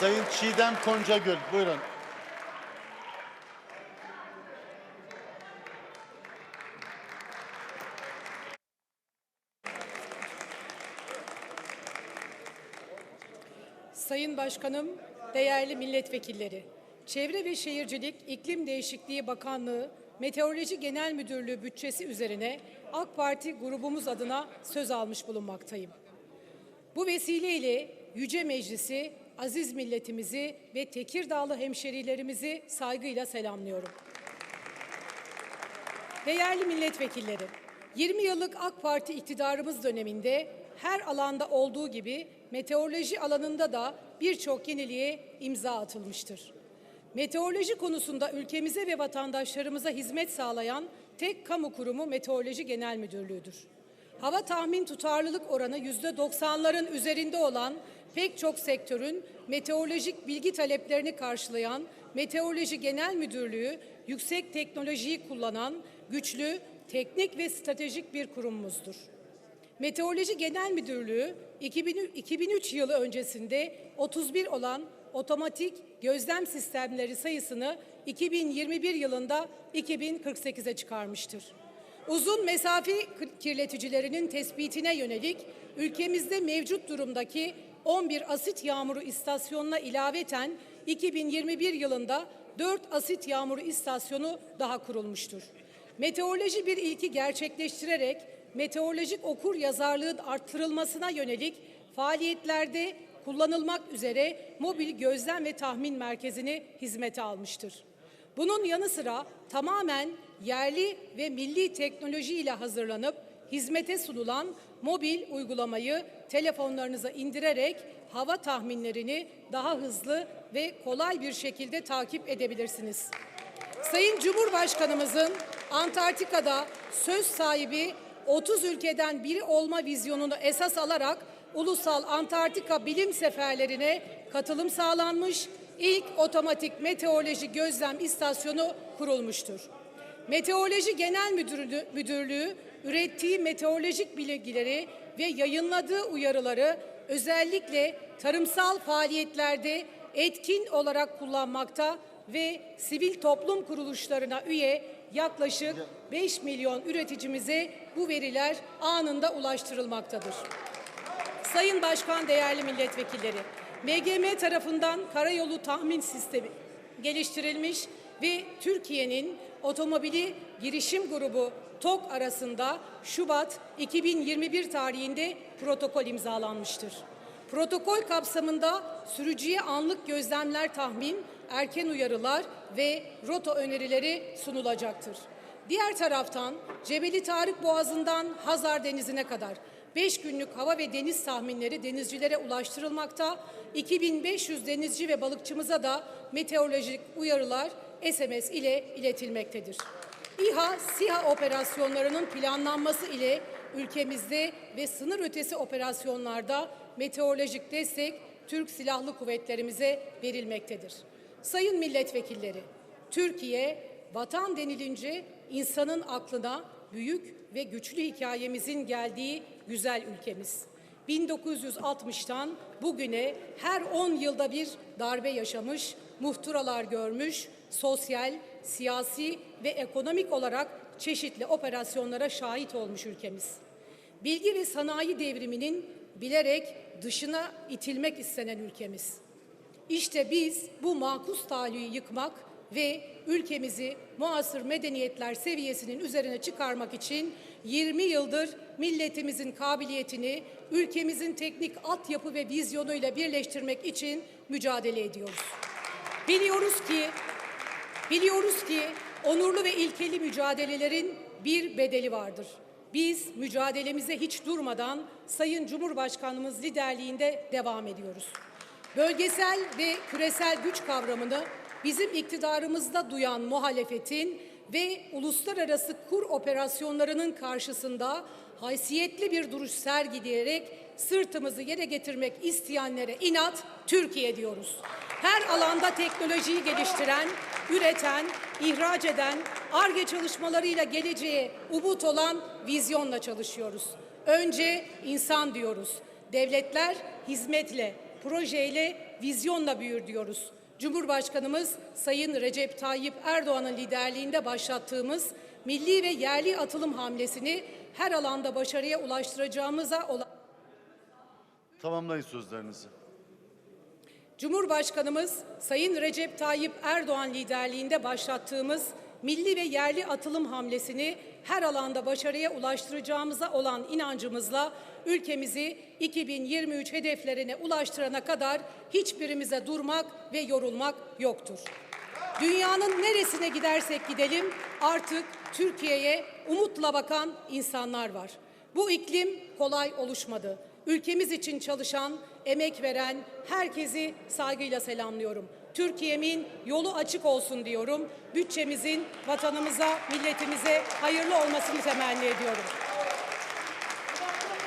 Sayın Çiğdem Koncagül, buyurun. Sayın Başkanım, değerli milletvekilleri, Çevre ve Şehircilik İklim Değişikliği Bakanlığı Meteoroloji Genel Müdürlüğü bütçesi üzerine AK Parti grubumuz adına söz almış bulunmaktayım. Bu vesileyle Yüce Meclisi, aziz milletimizi ve Tekirdağlı hemşerilerimizi saygıyla selamlıyorum. Değerli milletvekilleri, 20 yıllık AK Parti iktidarımız döneminde her alanda olduğu gibi meteoroloji alanında da birçok yeniliğe imza atılmıştır. Meteoroloji konusunda ülkemize ve vatandaşlarımıza hizmet sağlayan tek kamu kurumu Meteoroloji Genel Müdürlüğü'dür. Hava tahmin tutarlılık oranı yüzde 90'ların üzerinde olan pek çok sektörün meteorolojik bilgi taleplerini karşılayan Meteoroloji Genel Müdürlüğü yüksek teknolojiyi kullanan güçlü, teknik ve stratejik bir kurumumuzdur. Meteoroloji Genel Müdürlüğü 2000 2003 yılı öncesinde 31 olan otomatik gözlem sistemleri sayısını 2021 yılında 2048'e çıkarmıştır. Uzun mesafe kirleticilerinin tespitine yönelik ülkemizde mevcut durumdaki 11 asit yağmuru istasyonuna ilaveten 2021 yılında 4 asit yağmuru istasyonu daha kurulmuştur. Meteoroloji bir ilki gerçekleştirerek meteorolojik okur yazarlığın arttırılmasına yönelik faaliyetlerde kullanılmak üzere mobil gözlem ve tahmin merkezini hizmete almıştır. Bunun yanı sıra tamamen yerli ve milli teknoloji ile hazırlanıp hizmete sunulan mobil uygulamayı telefonlarınıza indirerek hava tahminlerini daha hızlı ve kolay bir şekilde takip edebilirsiniz. Sayın Cumhurbaşkanımızın Antarktika'da söz sahibi 30 ülkeden biri olma vizyonunu esas alarak ulusal Antarktika bilim seferlerine katılım sağlanmış, ilk otomatik meteoroloji gözlem istasyonu kurulmuştur. Meteoroloji Genel Müdürlüğü, Müdürlüğü ürettiği meteorolojik bilgileri ve yayınladığı uyarıları özellikle tarımsal faaliyetlerde etkin olarak kullanmakta ve sivil toplum kuruluşlarına üye yaklaşık 5 milyon üreticimize bu veriler anında ulaştırılmaktadır. Sayın Başkan, değerli milletvekilleri, MGM tarafından karayolu tahmin sistemi geliştirilmiş ve Türkiye'nin otomobili girişim grubu TOK arasında Şubat 2021 tarihinde protokol imzalanmıştır. Protokol kapsamında sürücüye anlık gözlemler tahmin, erken uyarılar ve rota önerileri sunulacaktır. Diğer taraftan Cebeli Tarık Boğazı'ndan Hazar Denizi'ne kadar 5 günlük hava ve deniz tahminleri denizcilere ulaştırılmakta. 2500 denizci ve balıkçımıza da meteorolojik uyarılar SMS ile iletilmektedir. İHA, SİHA operasyonlarının planlanması ile ülkemizde ve sınır ötesi operasyonlarda meteorolojik destek Türk Silahlı Kuvvetlerimize verilmektedir. Sayın milletvekilleri, Türkiye vatan denilince insanın aklına büyük ve güçlü hikayemizin geldiği güzel ülkemiz. 1960'tan bugüne her 10 yılda bir darbe yaşamış, muhturalar görmüş, sosyal, siyasi ve ekonomik olarak çeşitli operasyonlara şahit olmuş ülkemiz. Bilgi ve sanayi devriminin bilerek dışına itilmek istenen ülkemiz. İşte biz bu makus talihi yıkmak ve ülkemizi muasır medeniyetler seviyesinin üzerine çıkarmak için 20 yıldır milletimizin kabiliyetini ülkemizin teknik altyapı ve vizyonuyla birleştirmek için mücadele ediyoruz. Biliyoruz ki biliyoruz ki onurlu ve ilkeli mücadelelerin bir bedeli vardır. Biz mücadelemize hiç durmadan Sayın Cumhurbaşkanımız liderliğinde devam ediyoruz. Bölgesel ve küresel güç kavramını bizim iktidarımızda duyan muhalefetin ve uluslararası kur operasyonlarının karşısında haysiyetli bir duruş sergileyerek sırtımızı yere getirmek isteyenlere inat Türkiye diyoruz. Her alanda teknolojiyi geliştiren, üreten, ihraç eden, ARGE çalışmalarıyla geleceğe umut olan vizyonla çalışıyoruz. Önce insan diyoruz. Devletler hizmetle, projeyle, vizyonla büyür diyoruz. Cumhurbaşkanımız Sayın Recep Tayyip Erdoğan'ın liderliğinde başlattığımız milli ve yerli atılım hamlesini her alanda başarıya ulaştıracağımıza olan Tamamlayın sözlerinizi. Cumhurbaşkanımız Sayın Recep Tayyip Erdoğan liderliğinde başlattığımız milli ve yerli atılım hamlesini her alanda başarıya ulaştıracağımıza olan inancımızla ülkemizi 2023 hedeflerine ulaştırana kadar hiçbirimize durmak ve yorulmak yoktur. Dünyanın neresine gidersek gidelim artık Türkiye'ye umutla bakan insanlar var. Bu iklim kolay oluşmadı. Ülkemiz için çalışan, emek veren herkesi saygıyla selamlıyorum. Türkiye'min yolu açık olsun diyorum. Bütçemizin vatanımıza, milletimize hayırlı olmasını temenni ediyorum.